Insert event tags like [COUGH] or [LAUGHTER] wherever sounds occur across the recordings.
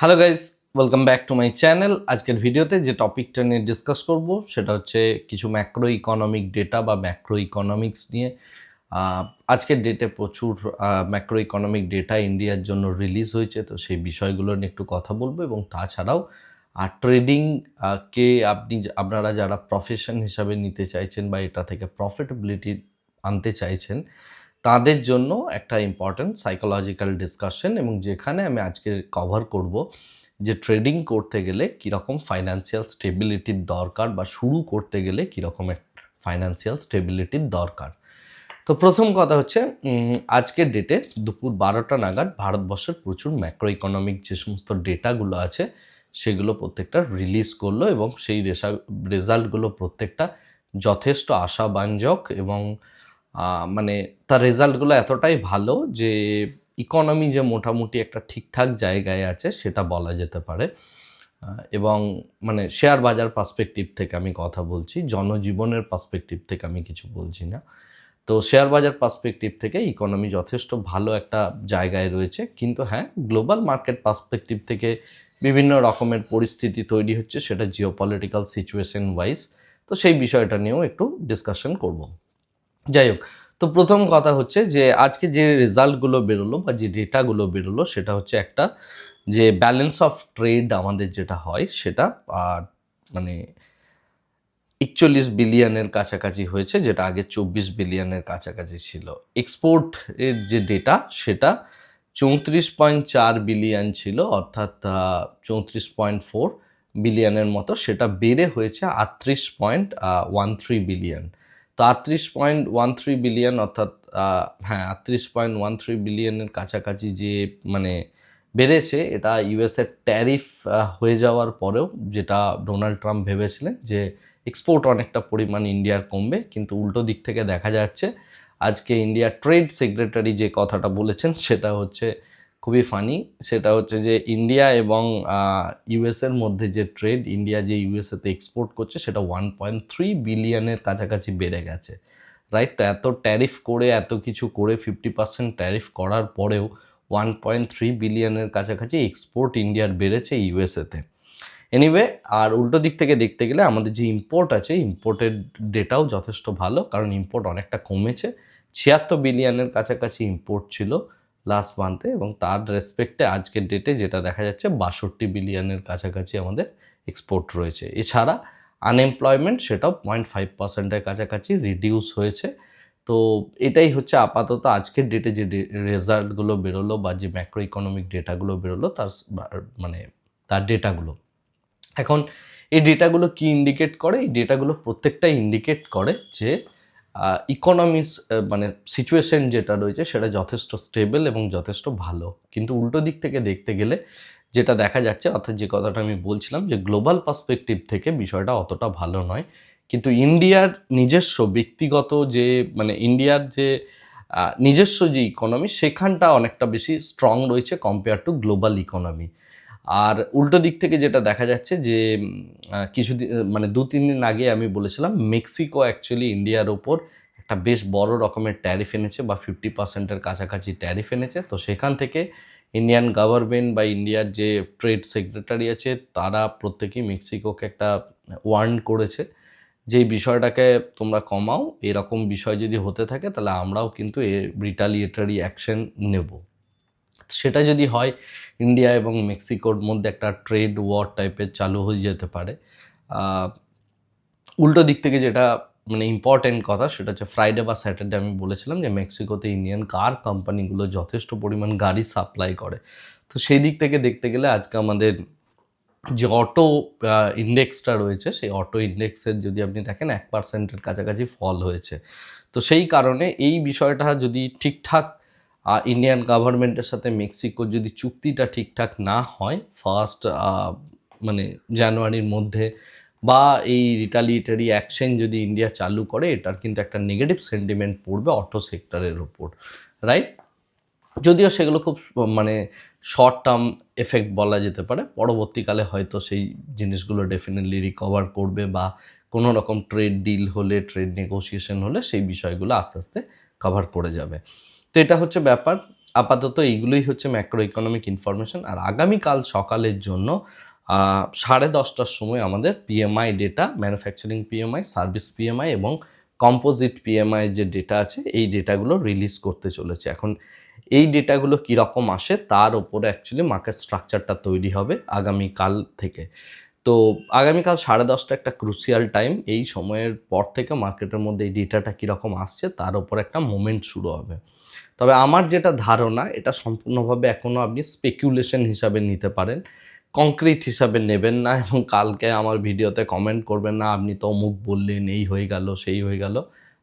Hello guys welcome back to my channel আজকের ভিডিওতে যে টপিকটা নিয়ে ডিসকাস করব, সেটা হচ্ছে কিছু ম্যাক্রো ইকোনমিক ডেটা বা ম্যাক্রো ইকোনমিক্স নিয়ে আজকের ডেটে প্রচুর ম্যাক্রো ইকোনমিক ডেটা ইন্ডিয়ার জন্য রিলিজ হয়েছে, তো সেই বিষয়গুলো নিয়ে একটু কথা বলব এবং তাছাড়াও আর ট্রেডিং কে আপনি আপনারা যারা প্রফেশন হিসাবে নিতে চাইছেন বা এটা থেকে প্রফিটেবিলিটি আনতে চাইছেন তাদের জন্য একটা ইম্পর্ট্যান্ট সাইকোলজিক্যাল ডিসকাশন এবং যেখানে আমি আজকে কভার করব যে ট্রেডিং করতে গেলে কীরকম ফাইন্যান্সিয়াল স্টেবিলিটির দরকার বা শুরু করতে গেলে কীরকম ফাইন্যান্সিয়াল স্টেবিলিটির দরকার। তো প্রথম কথা হচ্ছে আজকের ডেটে দুপুর বারোটা নাগাদ ভারতবর্ষের প্রচুর ম্যাক্রো ইকোনমিক যে সমস্ত ডেটাগুলো আছে, সেগুলো প্রত্যেকটা রিলিজ করল এবং সেই রেসা রেজাল্টগুলো প্রত্যেকটা যথেষ্ট আশাব্যঞ্জক এবং মানে তার রেজাল্টগুলো এতটাই ভালো যে ইকোনমি যে মোটামুটি একটা ঠিকঠাক জায়গায় আছে সেটা বলা যেতে পারে। এবং মানে শেয়ার বাজার পার্সপেক্টিভ থেকে আমি কথা বলছি, জনজীবনের পার্সপেক্টিভ থেকে আমি কিছু বলছি না। তো শেয়ার বাজার পার্সপেক্টিভ থেকে ইকোনমি যথেষ্ট ভালো একটা জায়গায় রয়েছে, কিন্তু হ্যাঁ গ্লোবাল মার্কেট পার্সপেক্টিভ থেকে বিভিন্ন রকমের পরিস্থিতি তৈরি হচ্ছে, সেটা জিও পলিটিক্যাল সিচুয়েশন ওয়াইজ তো সেই বিষয়টা নিয়েও একটু ডিসকাশন করব। যাই হোক, তো প্রথম কথা হচ্ছে যে আজকে যে রেজাল্টগুলো বেরোলো বা যে ডেটাগুলো বেরোলো সেটা হচ্ছে একটা যে ব্যালেন্স অফ ট্রেড আমাদের যেটা হয় সেটা মানে একচল্লিশ বিলিয়নের কাছাকাছি হয়েছে যেটা আগে চব্বিশ বিলিয়নের কাছাকাছি ছিল। এক্সপোর্ট এর যে ডেটা সেটা চৌত্রিশ পয়েন্ট চার বিলিয়ন ছিল, অর্থাৎ চৌত্রিশ পয়েন্ট ফোর বিলিয়নের মতো, সেটা বেড়ে হয়েছে আটত্রিশ পয়েন্ট ওয়ান থ্রি বিলিয়ন তো আটত্রিশ পয়েন্ট ওয়ান থ্রি বিলিয়ন অর্থাৎ হ্যাঁ আটত্রিশ পয়েন্ট ওয়ান থ্রি বিলিয়নের কাছাকাছি যে মানে বেড়েছে, এটা ইউএসের ট্যারিফ হয়ে যাওয়ার পরেও যেটা ডোনাল্ড ট্রাম্প ভেবেছিলেন যে এক্সপোর্ট অনেকটা পরিমাণ ইন্ডিয়ার কমবে, কিন্তু উল্টো দিক থেকে দেখা যাচ্ছে আজকে ইন্ডিয়ার ট্রেড সেক্রেটারি যে কথাটা বলেছেন সেটা হচ্ছে খুবই ফানি সেটা হচ্ছে যে ইন্ডিয়া এবং ইউএসের মধ্যে যে ট্রেড ইন্ডিয়া যে ইউএসএতে এক্সপোর্ট করছে, সেটা ওয়ান পয়েন্ট থ্রি বিলিয়নের কাছাকাছি বেড়ে গেছে। রাইট তো এত ট্যারিফ করে, এত কিছু করে ফিফটি পার্সেন্ট ট্যারিফ করার পরেও ওয়ান পয়েন্ট থ্রি বিলিয়নের কাছাকাছি এক্সপোর্ট ইন্ডিয়ার বেড়েছে ইউএসএতে এনিওয়ে আর উল্টো দিক থেকে দেখতে গেলে আমাদের যে ইম্পোর্ট আছে ইম্পোর্টের ডেটাও যথেষ্ট ভালো, কারণ ইম্পোর্ট অনেকটা কমেছে। ছিয়াত্তর বিলিয়নের কাছাকাছি ইম্পোর্ট ছিল। লাস্ট মান্থে এবং তার রেসপেক্টে আজকের ডেটে যেটা দেখা যাচ্ছে বাষট্টি বিলিয়নের কাছাকাছি আমাদের এক্সপোর্ট রয়েছে। এছাড়া আনএমপ্লয়মেন্ট সেটাও পয়েন্ট ফাইভ পার্সেন্টের কাছাকাছি রিডিউস হয়েছে। তো এটাই হচ্ছে আপাতত আজকের ডেটে যে রেজাল্টগুলো বেরোলো বা যে ম্যাক্রো ইকোনমিক ডেটাগুলো বেরোলো তার মানে তার ডেটাগুলো এখন এই ডেটাগুলো কি ইন্ডিকেট করে? এই ডেটাগুলো প্রত্যেকটাই ইন্ডিকেট করে যে ইকোনমিস মানে সিচুয়েশন যেটা রয়েছে সেটা যথেষ্ট স্টেবল এবং যথেষ্ট ভালো। কিন্তু উল্টো দিক থেকে দেখতে গেলে যেটা দেখা যাচ্ছে, অর্থাৎ যে কথাটা আমি বলছিলাম যে গ্লোবাল পার্সপেক্টিভ থেকে বিষয়টা অতটা ভালো নয়। কিন্তু ইন্ডিয়ার নিজস্ব ব্যক্তিগত যে মানে ইন্ডিয়ার যে নিজস্ব যে ইকোনমি সেখানটা অনেকটা বেশি স্ট্রং রয়েছে কম্পেয়ার টু গ্লোবাল ইকোনমি আর উল্টো দিক থেকে যেটা দেখা যাচ্ছে যে কিছুদিন মানে দু, তিন দিন আগে আমি বলেছিলাম, মেক্সিকো অ্যাকচুয়ালি ইন্ডিয়ার ওপর একটা বেশ বড় রকমের ট্যারিফ এনেছে বা ফিফটি পার্সেন্টের কাছাকাছি ট্যারিফ এনেছে। তো সেখান থেকে ইন্ডিয়ান গভর্নমেন্ট বা ইন্ডিয়ার যে ট্রেড সেক্রেটারি আছে, তারা প্রত্যেকেই মেক্সিকোকে একটা ওয়ার্ন করেছে যে বিষয়টাকে তোমরা কমাও। এরকম বিষয় যদি হতে থাকে, তাহলে আমরাও কিন্তু এর রিটালিয়েটারি অ্যাকশন নেব। সেটা যদি হয় ইন্ডিয়া এবং মেক্সিকোর মধ্যে একটা ট্রেড ওয়ার টাইপের চালু হয়ে যেতে পারে। উল্টো দিক থেকে যেটা মানে ইম্পর্টেন্ট কথা, সেটা হচ্ছে ফ্রাইডে বা স্যাটারডে আমি বলেছিলাম যে মেক্সিকোতে ইন্ডিয়ান কার কোম্পানিগুলো যথেষ্ট পরিমাণ গাড়ি সাপ্লাই করে। তো সেই দিক থেকে দেখতে গেলে আজকে আমাদের যে অটো ইন্ডেক্সটা রয়েছে, সেই অটো ইন্ডেক্সের যদি আপনি দেখেন, এক পার্সেন্টের কাছাকাছি ফল হয়েছে। তো সেই কারণে এই বিষয়টা যদি ঠিকঠাক ইন্ডিয়ান গভর্নমেন্টের সাথে মেক্সিকোর যদি চুক্তিটা ঠিকঠাক না হয় ফার্স্ট মানে জানুয়ারির মধ্যে বা এই রিটালিয়েটারি অ্যাকশন যদি ইন্ডিয়া চালু করে, এটার কিন্তু একটা নেগেটিভ সেন্টিমেন্ট পড়বে অটো সেক্টরের ওপর রাইট যদিও সেগুলো খুব মানে শর্ট টার্ম এফেক্ট বলা যেতে পারে, পরবর্তীকালে হয়তো সেই জিনিসগুলো ডেফিনেটলি রিকভার করবে বা কোনো রকম ট্রেড ডিল হলে ট্রেড নেগোসিয়েশন হলে সেই বিষয়গুলো আস্তে আস্তে কভার করে যাবে। তো এটা হচ্ছে ব্যাপার। আপাতত এইগুলোই হচ্ছে ম্যাক্রো ইকোনমিক ইনফরমেশন আর আগামীকাল সকালের জন্য সাড়ে দশটার সময় আমাদের PMI data manufacturing PMI service PMI এবং কম্পোজিট পিএমআই যে ডেটা আছে, এই ডেটাগুলো রিলিজ করতে চলেছে। এখন এই ডেটাগুলো কীরকম আসে, তার ওপরে অ্যাকচুয়ালি মার্কেট স্ট্রাকচারটা তৈরি হবে আগামীকাল থেকে। তো আগামীকাল সাড়ে দশটা একটা ক্রুশিয়াল টাইম এই সময়ের পর থেকে মার্কেটের মধ্যে এই ডেটাটা কীরকম আসছে, তার ওপর একটা মোমেন্ট শুরু হবে। তবে আমার যেটা ধারণা, এটা সম্পূর্ণভাবে এখনও আপনি স্পেকুলেশন হিসাবে নিতে পারেন। কংক্রিট হিসাবে নেবেন না এবং কালকে আমার ভিডিওতে কমেন্ট করবেন, না, আপনি তো অমুক বললেন, এই হয়ে গেল, সেই হয়ে গেল।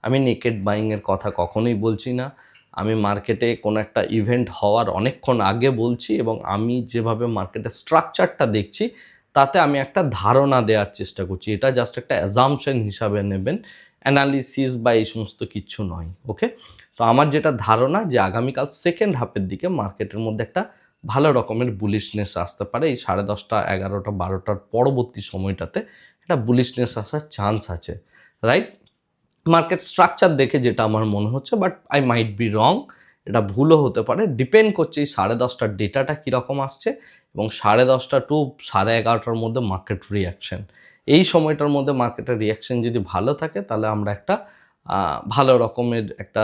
আমি নেকেড বাইংয়ের কথা কখনোই বলছি না। আমি মার্কেটে কোনো একটা ইভেন্ট হওয়ার অনেকক্ষণ আগে বলছি এবং আমি যেভাবে মার্কেটের স্ট্রাকচারটা দেখছি, তাতে আমি একটা ধারণা দেওয়ার চেষ্টা করছি। এটা জাস্ট একটা অ্যাজামশন হিসাবে নেবেন। অ্যানালিসিস বা এই সমস্ত কিছু নয় ওকে তো আমার যেটা ধারণা যে আগামীকাল সেকেন্ড হাফের দিকে মার্কেটের মধ্যে একটা ভালো রকমের বুলিশনেস আসতে পারে। এই সাড়ে দশটা, এগারোটা, বারোটার পরবর্তী সময়টাতে একটা বুলিশনেস আসার চান্স আছে রাইট মার্কেট স্ট্রাকচার দেখে যেটা আমার মনে হচ্ছে but I might be wrong এটা ভুলও হতে পারে। ডিপেন্ড করছে এই সাড়ে দশটার ডেটাটা কীরকম আসছে এবং সাড়ে দশটা টু সাড়ে এগারোটার মধ্যে মার্কেট রিয়াকশন এই সময়টার মধ্যে মার্কেটের রিয়াকশন যদি ভালো থাকে, তাহলে আমরা একটা ভালো রকমের একটা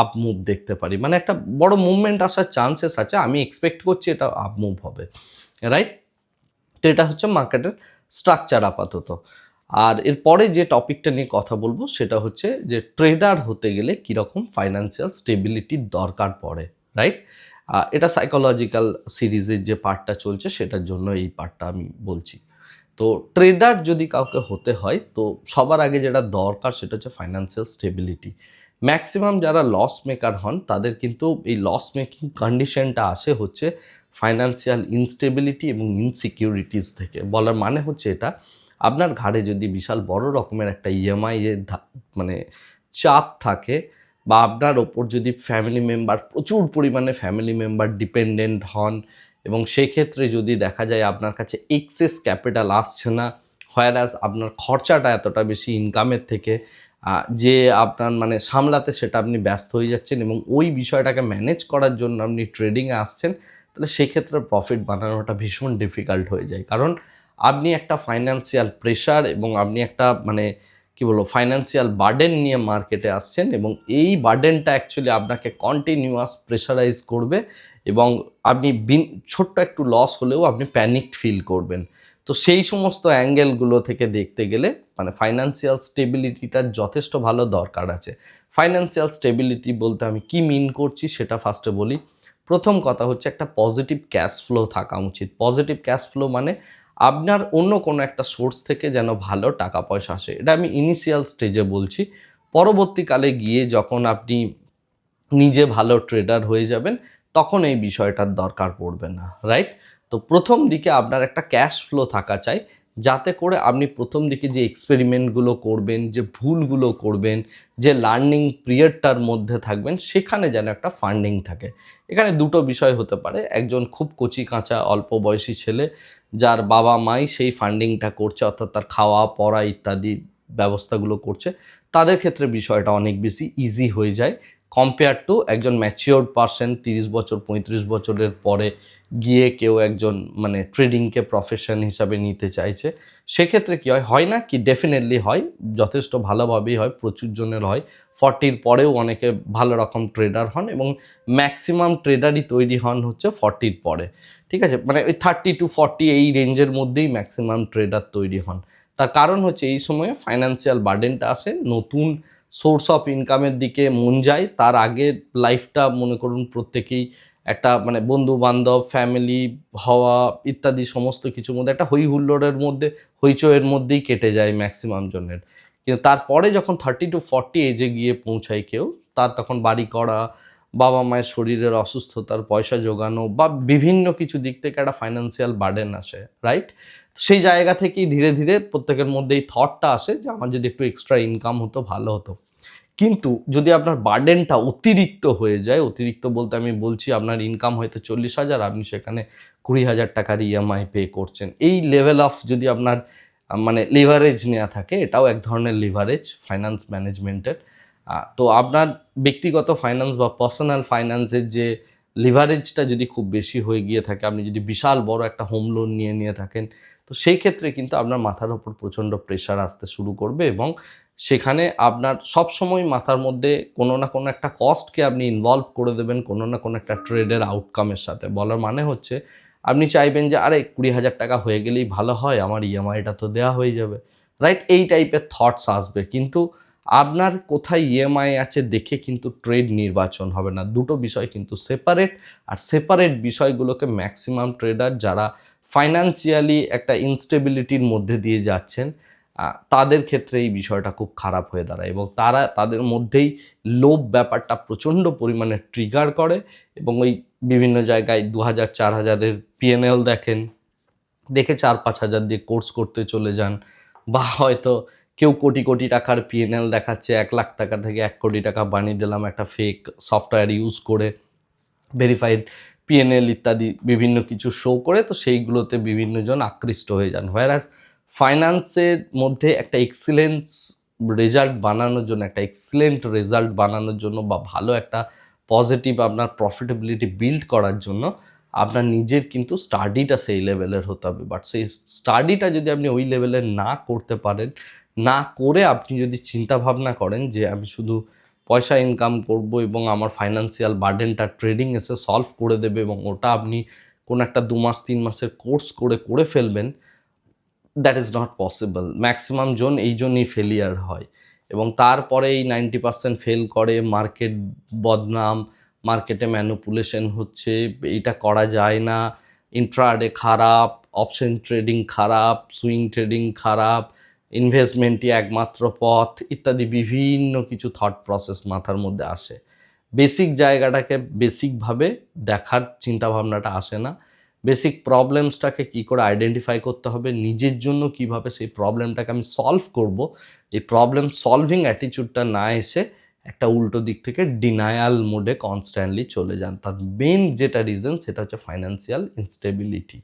আপ মুভ দেখতে পারি। মানে একটা বড় মুভমেন্ট আসার চান্সেস আছে, আমি এক্সপেক্ট করছি এটা আপ মুভ হবে রাইট তো এটা হচ্ছে মার্কেটের স্ট্রাকচার আপাতত। আর এরপরে যে টপিকটা নিয়ে কথা বলব, সেটা হচ্ছে যে ট্রেডার হতে গেলে কীরকম ফাইন্যান্সিয়াল স্টেবিলিটির দরকার পড়ে রাইট এটা সাইকোলজিক্যাল সিরিজের যে পার্টটা চলছে, সেটার জন্য এই পার্টটা আমি বলছি। তো ট্রেডার যদি কাউকে হতে হয়, তো সবার আগে যেটা দরকার সেটা হচ্ছে ফাইন্যান্সিয়াল স্টেবিলিটি ম্যাক্সিমাম যারা লস মেকার হন, তাদের কিন্তু এই লস মেকিং কন্ডিশনটা আসে হচ্ছে ফাইন্যান্সিয়াল ইনস্টেবিলিটি এবং ইনসিকিউরিটিস থেকে। বলার মানে হচ্ছে এটা, আপনার ঘাড়ে যদি বিশাল বড় রকমের একটা ইএমআই এর ধা- মানে চাপ থাকে বা আপনার ওপর যদি ফ্যামিলি মেম্বার প্রচুর পরিমাণে ফ্যামিলি মেম্বার ডিপেন্ডেন্ট হন এবং সেক্ষেত্রে যদি দেখা যায় আপনার কাছে এক্সেস ক্যাপিটাল আসছে না হোয়ারাস আপনার খরচাটা এতটা বেশি ইনকামের থেকে যে আপনার মানে সামলাতে সেটা আপনি ব্যস্ত হয়ে যাচ্ছেন এবং ওই বিষয়টাকে ম্যানেজ করার জন্য আপনি ট্রেডিংয়ে আসছেন, তাহলে সেক্ষেত্রে প্রফিট বানানোটা ভীষণ ডিফিকাল্ট হয়ে যায়। কারণ আপনি একটা ফাইন্যান্সিয়াল প্রেশার এবং আপনি একটা মানে কি বলব ফাইন্যান্সিয়াল বার্ডেন নিয়ে মার্কেটে আসছেন এবং এই বার্ডেনটা অ্যাকচুয়ালি আপনাকে কন্টিনিউয়াস প্রেশারাইজ করবে এবং আপনি বিন- ছোট্ট একটু লস হলেও আপনি প্যানিক ফিল করবেন। তো সেই সমস্ত অ্যাঙ্গেলগুলো থেকে দেখতে গেলে মানে ফাইন্যান্সিয়াল স্টেবিলিটিটার যথেষ্ট ভালো দরকার আছে। ফাইন্যান্সিয়াল স্টেবিলিটি বলতে আমি কি মিন করছি সেটা ফার্স্টে বলি। প্রথম কথা হচ্ছে একটা পজিটিভ ক্যাশ ফ্লো থাকা উচিত। পজিটিভ ক্যাশ ফ্লো মানে আপনার অন্য কোনো একটা সোর্স থেকে যেন ভালো টাকা পয়সা আসে, এটা আমি ইনিশিয়াল স্টেজে বলছি। পরবর্তীকালে গিয়ে যখন আপনি নিজে ভালো ট্রেডার হয়ে যাবেন, তখন এই বিষয়টার দরকার পড়বে না রাইট তো প্রথম দিকে আপনার একটা ক্যাশ ফ্লো থাকা চাই, যাতে করে আপনি প্রথম দিকে যে এক্সপেরিমেন্টগুলো করবেন, যে ভুলগুলো করবেন, যে লার্নিং পিরিয়ডটার মধ্যে থাকবেন, সেখানে যেন একটা ফান্ডিং থাকে। এখানে দুটো বিষয় হতে পারে, একজন খুব কচি কাঁচা অল্প বয়সী ছেলে যার বাবা মাই সেই ফান্ডিংটা করছে, অর্থাৎ তার খাওয়া, পড়া ইত্যাদি ব্যবস্থাগুলো করছে, তাদের ক্ষেত্রে বিষয়টা অনেক বেশি ইজি হয়ে যায়। কম্পেয়ার টু একজন ম্যাচিওর পার্সন তিরিশ বছর, পঁয়ত্রিশ বছরের পরে গিয়ে কেউ একজন মানে ট্রেডিংকে প্রফেশন হিসাবে নিতে চাইছে, সেক্ষেত্রে কি হয়? হয় না কি? ডেফিনেটলি হয়। যথেষ্ট ভালোভাবেই হয়, প্রচুর জনের হয়। ফর্টির পরেও অনেকে ভালো রকম ট্রেডার হন এবং ম্যাক্সিমাম ট্রেডারই তৈরি হন হচ্ছে ফর্টির পরে। ঠিক আছে? মানে ওই থার্টি টু ফর্টি এই রেঞ্জের মধ্যেই ম্যাক্সিমাম ট্রেডার তৈরি হন। তার কারণ হচ্ছে এই সময়ে ফাইন্যান্সিয়াল বার্ডেনটা আসে, নতুন সোর্স অফ ইনকামের দিকে মন যায়। তার আগে লাইফটা মনে করুন প্রত্যেকেই একটা মানে বন্ধু বান্ধব ফ্যামিলি হওয়া ইত্যাদি সমস্ত কিছুর মধ্যে একটা হই হুল্লোড়ের মধ্যে হইচইয়ের মধ্যেই কেটে যায় ম্যাক্সিমাম জনের। কিন্তু তারপরে যখন থার্টি টু ফর্টি এজে গিয়ে পৌঁছায় কেউ, তার তখন বাড়ি করা, বাবা মায়ের শরীরের অসুস্থতার পয়সা জোগানো বা বিভিন্ন কিছু দিক থেকে একটা ফাইন্যান্সিয়াল বার্ডেন আসে রাইট সেই জায়গা থেকেই ধীরে ধীরে প্রত্যেকের মধ্যে এই থটটা আসে যে আমার যদি একটু এক্সট্রা ইনকাম হতো, ভালো হতো। কিন্তু যদি আপনার বার্ডেনটা অতিরিক্ত হয়ে যায়, অতিরিক্ত বলতে আমি বলছি আপনার ইনকাম হয়তো চল্লিশ হাজার, আপনি সেখানে কুড়ি হাজার টাকার ইএমআই পে করছেন। এই লেভেল অফ যদি আপনার মানে লিভারেজ নেওয়া থাকে, এটাও এক ধরনের লিভারেজ ফাইন্যান্স ম্যানেজমেন্টের তো আপনার ব্যক্তিগত ফাইন্যান্স বা পার্সোনাল ফাইন্যান্সের যে লিভারেজটা যদি খুব বেশি হয়ে গিয়ে থাকে, আপনি যদি বিশাল বড় একটা হোম লোন নিয়ে নিয়ে থাকেন, তো সেই ক্ষেত্রে কিন্তু আপনার মাথার ওপর প্রচণ্ড প্রেশার আসতে শুরু করবে এবং সেখানে আপনার সব সময় মাথার মধ্যে কোনো না কোনো একটা কস্টকে আপনি ইনভলভ করে দেবেন, কোনো না কোনো একটা ট্রেডের আউটকামের সাথে। বলার মানে হচ্ছে, আপনি চাইবেন যে, আরে, কুড়ি হাজার টাকা হয়ে গেলেই ভালো হয়, আমার ইএমআইটা তো দেওয়া হয়ে যাবে। রাইট এই টাইপের থটস আসবে। কিন্তু আপনার কোথায় ইএমআই আছে দেখে কিন্তু ট্রেড নির্বাচন হবে না। দুটো বিষয় কিন্তু সেপারেট আর সেপারেট বিষয়গুলোকে ম্যাক্সিমাম ট্রেডার যারা ফাইন্যান্সিয়ালি একটা ইনস্টেবিলিটির মধ্যে দিয়ে যাচ্ছেন তাদের ক্ষেত্রে এই বিষয়টা খুব খারাপ হয়ে দাঁড়ায় এবং তারা তাদের মধ্যেই লোভ ব্যাপারটা প্রচণ্ড পরিমাণে ট্রিগার করে এবং ওই বিভিন্ন জায়গায় দু হাজার, চার হাজারের পিএনএল দেখেন, দেখে চার, পাঁচ হাজার দিয়ে কোর্স করতে চলে যান। বা হয়তো কেউ কোটি কোটি টাকার পিএনএল দেখাচ্ছে, এক লাখ টাকা থেকে এক কোটি টাকা বানিয়ে দিলাম একটা ফেক সফটওয়্যার ইউজ করে ভেরিফাইড পিএনএল ইত্যাদি বিভিন্ন কিছু শো করে, তো সেইগুলোতে বিভিন্নজন আকৃষ্ট হয়ে যান। হোয়ারাস ফাইন্যান্সের মধ্যে একটা এক্সিলেন্স রেজাল্ট বানানোর জন্য, একটা এক্সিলেন্ট রেজাল্ট বানানোর জন্য বা ভালো একটা পজিটিভ আপনার প্রফিটেবিলিটি বিল্ড করার জন্য আপনার নিজের কিন্তু স্টাডিটা সেই লেভেলের হতে হবে। বাট সেই স্টাডিটা যদি আপনি ওই লেভেলের না করতে পারেন, না করে আপনি যদি চিন্তা ভাবনা করেন যে আমি শুধু পয়সা ইনকাম করব এবং আমার ফাইন্যান্সিয়াল বার্ডেনটা ট্রেডিং এসে সলভ করে দেবে এবং ওটা আপনি কোনো একটা দু মাস, তিন মাসের কোর্স করে করে ফেলবেন that is not possible maximum জন এই জন্যই ফেলিয়ার হয়। এবং তারপরে এই নাইনটি পার্সেন্ট ফেল করে মার্কেট বদনাম মার্কেটে ম্যানুপুলেশন হচ্ছে, এইটা করা যায় না। ইন্ট্রাডে খারাপ অপশন ট্রেডিং খারাপ সুইং ট্রেডিং খারাপ ইনভেস্টমেন্টই একমাত্র পথ, ইত্যাদি বিভিন্ন কিছু থট প্রসেস মাথার মধ্যে আসে। বেসিক জায়গাটাকে বেসিকভাবে দেখার চিন্তাভাবনাটা আসে না। বেসিক প্রবলেমসটাকে কী করে আইডেন্টিফাই করতে হবে, নিজের জন্য কীভাবে সেই প্রবলেমটাকে আমি সলভ করব, এই প্রবলেম সলভিং অ্যাটিচিউডটা না এসে একটা উল্টো দিক থেকে ডিনায়াল মোডে কনস্ট্যান্টলি চলে যান। তার মেন যেটা রিজন সেটা হচ্ছে ফাইন্যান্সিয়াল ইনস্টেবিলিটি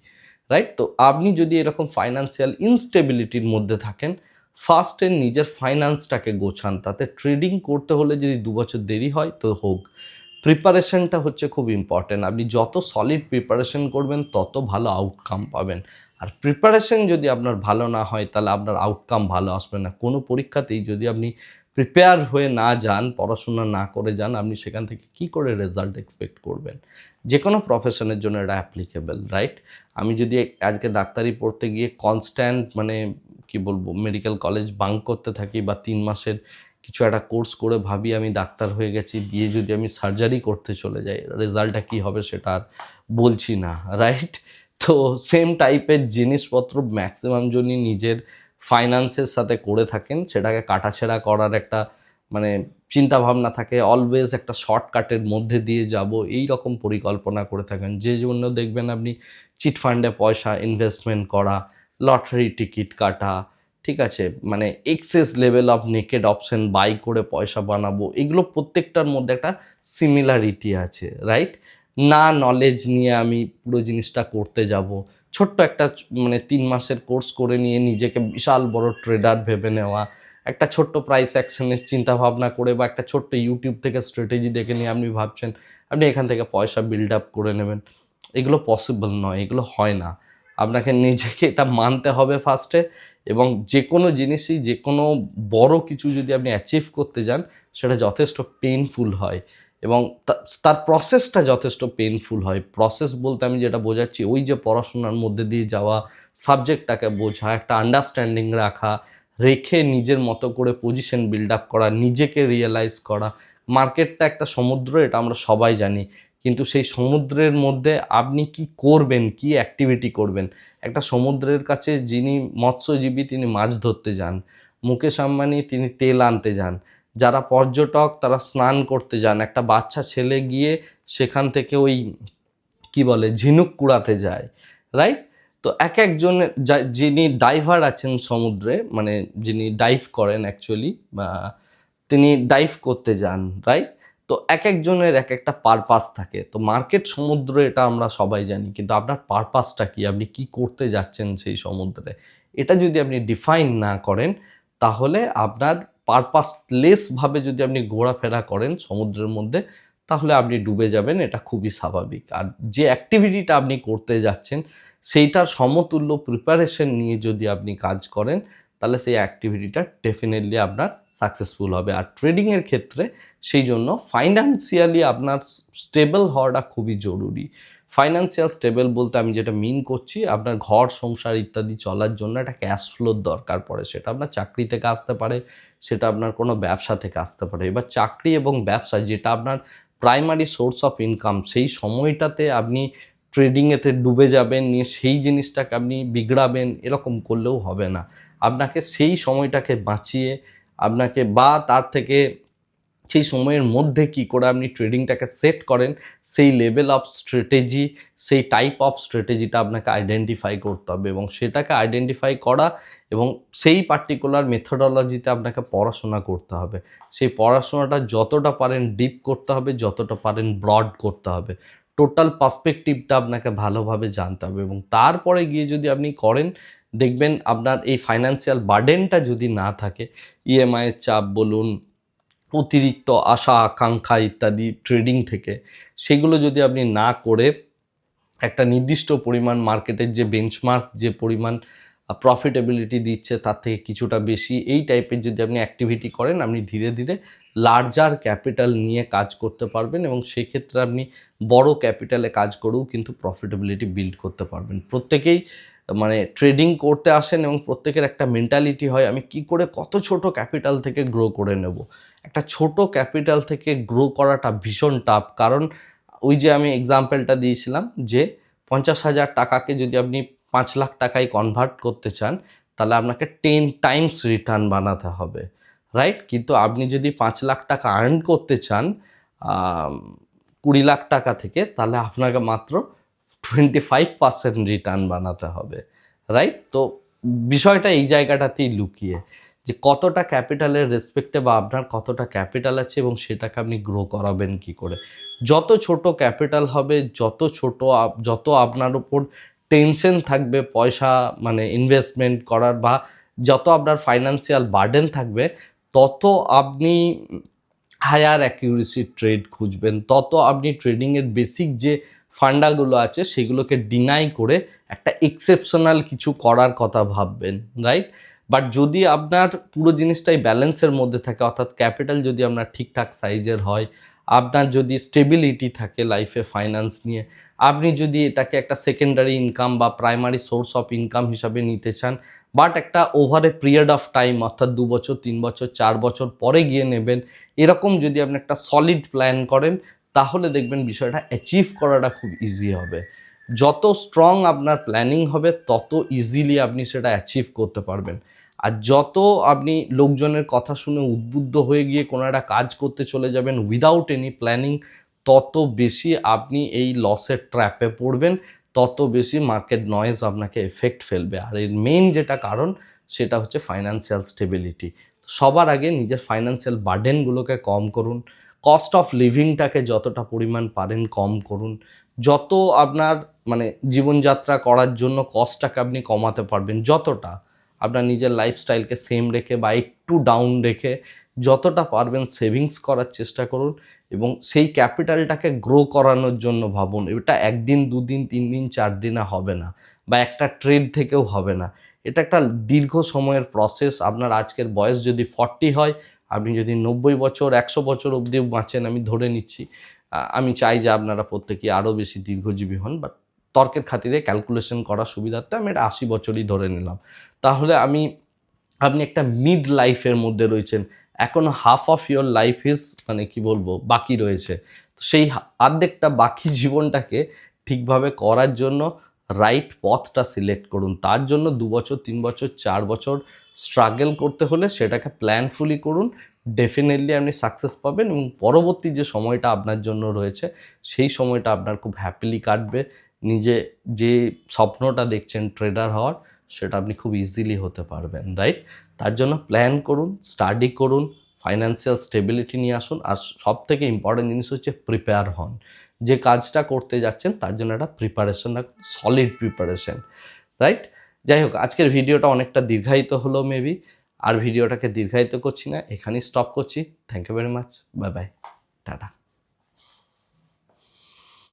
রাইট তো আপনি যদি এরকম ফাইন্যান্সিয়াল ইনস্টেবিলিটির মধ্যে থাকেন ফার্স্টে নিজের ফাইন্যান্সটাকে গোছান, তাতে ট্রেডিং করতে হলে যদি দু বছর দেরি হয় তো হোক। প্রিপারেশনটা হচ্ছে খুব ইম্পর্ট্যান্ট আপনি যত সলিড প্রিপারেশন করবেন, তত ভালো আউটকাম পাবেন। আর প্রিপারেশন যদি আপনার ভালো না হয়, তাহলে আপনার আউটকাম ভালো আসবে না। কোনো পরীক্ষাতেই যদি আপনি প্রিপেয়ার হয়ে না যান, পড়াশোনা না করে যান, আপনি সেখান থেকে কি করে রেজাল্ট এক্সপেক্ট করবেন? যে কোনো প্রফেশনের জন্য এটা অ্যাপ্লিকেবল রাইট আমি যদি আজকে ডাক্তারি পড়তে গিয়ে কনস্ট্যান্ট মানে কি বলব মেডিকেল কলেজ বাঙ্ক করতে থাকি বা তিন মাসের কিছু একটা কোর্স করে ভাবি আমি ডাক্তার হয়ে গেছি, দিয়ে যদি আমি সার্জারি করতে চলে যাই রেজাল্টটা কী হবে সেটা আর বলছি না রাইট [LAUGHS] তো সেম টাইপের জিনিসপত্র ম্যাক্সিমাম জনই নিজের ফাইন্যান্সের সাথে করে থাকেন, সেটাকে কাটাছেড়া করার একটা মানে চিন্তা ভাবনা থাকে অলওয়েজ একটা শর্টকাটের মধ্যে দিয়ে যাব, এই রকম পরিকল্পনা করে থাকেন। যে জন্য দেখবেন আপনি চিট ফান্ডে পয়সা ইনভেস্টমেন্ট করা লটারি টিকিট কাটা ঠিক আছে মানে excess level of naked option buy করে পয়সা বানাবো, এগুলো প্রত্যেকটার মধ্যে একটা সিমিলারিটি আছে রাইট না নলেজ নিয়ে আমি পুরো জিনিসটা করতে যাব। ছোট্ট একটা মানে তিন মাসের কোর্স করে নিয়ে নিজেকে বিশাল বড় ট্রেডার ভেবে নেওয়া, একটা ছোট্ট প্রাইস অ্যাকশনের চিন্তা ভাবনা করে বা একটা ছোট্ট ইউটিউব থেকে স্ট্র্যাটেজি দেখে নিয়ে আপনি ভাবছেন, আপনি এখান থেকে পয়সা বিল্ড আপ করে নেবেন। এগুলো পসিবল নয়, এগুলো হয় না। আপনাকে নিজেকে এটা মানতে হবে ফার্স্টে এবং যে কোনো জিনিসই যে কোনো বড় কিছু যদি আপনি অ্যাচিভ করতে যান, সেটা যথেষ্ট পেইনফুল হয় এবং তার প্রসেসটা যথেষ্ট পেইনফুল হয়। প্রসেস বলতে আমি যেটা বোঝাচ্ছি, ওই যে পড়াশোনার মধ্যে দিয়ে যাওয়া সাবজেক্টটাকে বোঝা, একটা আন্ডারস্ট্যান্ডিং রাখা, রেখে নিজের মতো করে পজিশন বিল্ড আপ করা, নিজেকে রিয়েলাইজ করা। মার্কেটটা একটা সমুদ্র, এটা আমরা সবাই জানি। কিন্তু সেই সমুদ্রের মধ্যে আপনি কি করবেন, কি অ্যাক্টিভিটি করবেন? একটা সমুদ্রের কাছে যিনি মৎস্যজীবী, তিনি মাছ ধরতে যান। মুকেশ আম্বানি, তিনি তেল আনতে যান। যারা পর্যটক, তারা স্নান করতে যান। একটা বাচ্চা ছেলে গিয়ে সেখান থেকে ওই, কি বলে, ঝিনুক কুড়াতে যায় রাইট তো এক একজনের যিনি ডাইভার আছেন সমুদ্রে মানে যিনি ডাইভ করেন অ্যাকচুয়ালি তিনি ডাইভ করতে যান রাইট তো এক একজনের এক একটা পারপাস থাকে। তো মার্কেট সমুদ্র এটা আমরা সবাই জানি, কিন্তু আপনার পারপাসটা কি? আপনি কি করতে যাচ্ছেন সেই সমুদ্রে? এটা যদি আপনি ডিফাইন না করেন, তাহলে আপনার পারপাসলেসভাবে যদি আপনি ঘোরাফেরা করেন সমুদ্রের মধ্যে, তাহলে আপনি ডুবে যাবেন, এটা খুবই স্বাভাবিক। আর যে অ্যাক্টিভিটিটা আপনি করতে যাচ্ছেন, সেইটার সমতুল্য প্রিপারেশন নিয়ে যদি আপনি কাজ করেন তাহলে সেই অ্যাক্টিভিটিটা ডেফিনেটলি আপনার সাকসেসফুল হবে। আর ট্রেডিংয়ের ক্ষেত্রে সেই জন্য ফাইন্যান্সিয়ালি আপনার স্টেবল হওয়াটা খুবই জরুরি। ফাইন্যান্সিয়াল স্টেবল বলতে আমি যেটা মিন করছি, আপনার ঘর, সংসার ইত্যাদি চলার জন্য একটা ক্যাশ ফ্লোর দরকার পড়ে। সেটা আপনার চাকরি থেকে আসতে পারে, সেটা আপনার কোনো ব্যবসা থেকে আসতে পারে। এবার চাকরি এবং ব্যবসা যেটা আপনার প্রাইমারি সোর্স অফ ইনকাম সেই সময়টাতে আপনি ট্রেডিংয়েতে ডুবে যাবেন, নিয়ে সেই জিনিসটাকে আপনি বিগড়াবেন, এরকম করলেও হবে না। আপনাকে সেই সময়টাকে বাঁচিয়ে, আপনাকে বা তার থেকে সেই সময়ের মধ্যে কি করে আপনি ট্রেডিংটাকে সেট করেন, সেই লেভেল অফ স্ট্র্যাটেজি সেই টাইপ অফ স্ট্র্যাটেজিটা আপনাকে আইডেন্টিফাই করতে হবে এবং সেটাকে আইডেন্টিফাই করা এবং সেই পার্টিকুলার মেথোডোলজিতে আপনাকে পড়াশোনা করতে হবে। সেই পড়াশোনাটা যতটা পারেন ডিপ করতে হবে, যতটা পারেন ব্রড করতে হবে। টোটাল পার্সপেক্টিভটা আপনাকে ভালোভাবে জানতে হবে এবং তারপরে গিয়ে যদি আপনি করেন দেখবেন আপনার এই ফাইন্যান্সিয়াল বার্ডেনটা যদি না থাকে ইএমআইয়ের চাপ বলুন, অতিরিক্ত আশা, আকাঙ্ক্ষা ইত্যাদি ট্রেডিং থেকে, সেগুলো যদি আপনি না করে একটা নির্দিষ্ট পরিমাণ মার্কেটের যে বেঞ্চমার্ক যে পরিমাণ প্রফিটেবিলিটি দিচ্ছে তার থেকে কিছুটা বেশি, এই টাইপের যদি আপনি অ্যাক্টিভিটি করেন, আপনি ধীরে ধীরে লার্জার ক্যাপিটাল নিয়ে কাজ করতে পারবেন এবং সেক্ষেত্রে আপনি বড় ক্যাপিটালে কাজ করেও কিন্তু প্রফিটেবিলিটি বিল্ড করতে পারবেন। প্রত্যেকেই মানে ট্রেডিং করতে আসেন এবং প্রত্যেকের একটা মেন্টালিটি হয়, আমি কি করে কত ছোট ক্যাপিটাল থেকে গ্রো করে নেব? একটা ছোট ক্যাপিটাল থেকে গ্রো করাটা ভীষণ টাফ কারণ ওই যে আমি এক্সাম্পলটা দিয়েছিলাম যে, পঞ্চাশ হাজার টাকাকে যদি আপনি পাঁচ লাখ টাকায় কনভার্ট করতে চান, তাহলে আপনাকে টেন টাইমস রিটার্ন বানাতে হবে রাইট কিন্তু আপনি যদি পাঁচ লাখ টাকা আর্ন করতে চান কুড়ি লাখ টাকা থেকে, তাহলে আপনাকে মাত্র টোয়েন্টি ফাইভ পার্সেন্ট রিটার্ন বানাতে হবে রাইট তো বিষয়টা এই জায়গাটাতেই লুকিয়ে যে কতটা ক্যাপিটালের রেসপেক্টে বা আপনার কতটা ক্যাপিটাল আছে এবং সেটাকে আপনি গ্রো করাবেন কি করে? যত ছোট ক্যাপিটাল হবে, যত ছোট যত আপনার উপর টেনশন থাকবে, পয়সা মানে ইনভেস্টমেন্ট করার বা যত আপনার ফাইন্যান্সিয়াল বার্ডেন থাকবে, তত আপনি হায়ার অ্যাকিউরেসি ট্রেড খুঁজবেন, তত আপনি ট্রেডিংয়ের বেসিক যে ফান্ডাগুলো আছে, সেগুলোকে ডিনাই করে একটা এক্সেপশনাল কিছু করার কথা ভাববেন রাইট বাট যদি আপনার পুরো জিনিসটাই ব্যালেন্সের মধ্যে থাকে, অর্থাৎ ক্যাপিটাল যদি আপনার ঠিকঠাক সাইজের হয়, আপনার যদি স্টেবিলিটি থাকে লাইফে ফাইন্যান্স নিয়ে, আপনি যদি এটাকে একটা সেকেন্ডারি ইনকাম বা প্রাইমারি সোর্স অফ ইনকাম হিসাবে নিতে চান বাট একটা over a period of time অর্থাৎ দু বছর, তিন বছর, চার বছর পরে গিয়ে নেবেন, এরকম যদি আপনি একটা সলিড প্ল্যান করেন তাহলে দেখবেন বিষয়টা অ্যাচিভ করাটা খুব ইজি হবে। যত স্ট্রং আপনার প্ল্যানিং হবে, তত ইজিলি আপনি সেটা অ্যাচিভ করতে পারবেন। আর যত আপনি লোকজনের কথা শুনে উদ্বুদ্ধ হয়ে গিয়ে কোনো একটা কাজ করতে চলে যাবেন উইদাউট এনি প্ল্যানিং তত বেশি আপনি এই লসের ট্র্যাপে পড়বেন, তত বেশি মার্কেট নয়েজ আপনাকে এফেক্ট ফেলবে। আর এর মেইন যেটা কারণ, সেটা হচ্ছে ফাইন্যান্সিয়াল স্টেবিলিটি সবার আগে নিজের ফাইন্যান্সিয়াল বার্ডেনগুলোকে কম করুন। কস্ট অফ লিভিংটাকে যতটা পরিমাণ পারেন কম করুন। যত আপনার মানে জীবনযাত্রা করার জন্য কস্টটাকে আপনি কমাতে পারবেন, যতটা আপনার নিজের লাইফস্টাইলকে সেম রেখে বা একটু ডাউন রেখে যতটা পারবেন সেভিংস করার চেষ্টা করুন এবং সেই ক্যাপিটালটাকে গ্রো করানোর জন্য ভাবুন। এটা একদিন, দুদিন তিন দিন চার দিনে হবে না বা একটা ট্রেড থেকেও হবে না। এটা একটা দীর্ঘ সময়ের প্রসেস আপনার আজকের বয়স যদি ফর্টি হয় আপনি যদি নব্বই বছর, একশো বছর অবধি বাঁচেন, আমি ধরে নিচ্ছি। আমি চাই যে আপনারা প্রত্যেকেই আরও বেশি দীর্ঘজীবী হন বাট তর্কের খাতিরে ক্যালকুলেশন করার সুবিধার্থে আমি এটা আশি বছরই ধরে নিলাম। তাহলে আমি, আপনি একটা মিড লাইফের মধ্যে রয়েছেন। এখনও half of your life is মানে কি বলব, বাকি রয়েছে। তো সেই অর্ধেকটা বাকি জীবনটাকে ঠিকভাবে করার জন্য রাইট পথটা সিলেক্ট করুন। তার জন্য দু বছর, তিন বছর, চার বছর স্ট্রাগল করতে হলে সেটাকে প্ল্যানফুলি করুন। ডেফিনেটলি আপনি সাকসেস পাবেন এবং পরবর্তী যে সময়টা আপনার জন্য রয়েছে, সেই সময়টা আপনার খুব হ্যাপিলি কাটবে। নিজে যে স্বপ্নটা দেখছেন ট্রেডার হওয়ার, সেটা আপনি খুব ইজিলি হতে পারবেন রাইট তার জন্য প্ল্যান করুন স্টাডি করুন ফাইন্যান্সিয়াল স্টেবিলিটি নিয়ে আসুন। আর সব থেকে ইম্পর্টেন্ট জিনিস হচ্ছে প্রিপেয়ার হন। যে কাজটা করতে যাচ্ছেন, তার জন্য একটা প্রিপারেশন রাখুন সলিড প্রিপারেশন রাইট যাই হোক, আজকের ভিডিওটা অনেকটা দীর্ঘায়িত হলো মেবি আর ভিডিওটাকে দীর্ঘায়িত করছি না, এখানেই স্টপ করছি। Thank you very much bye bye tata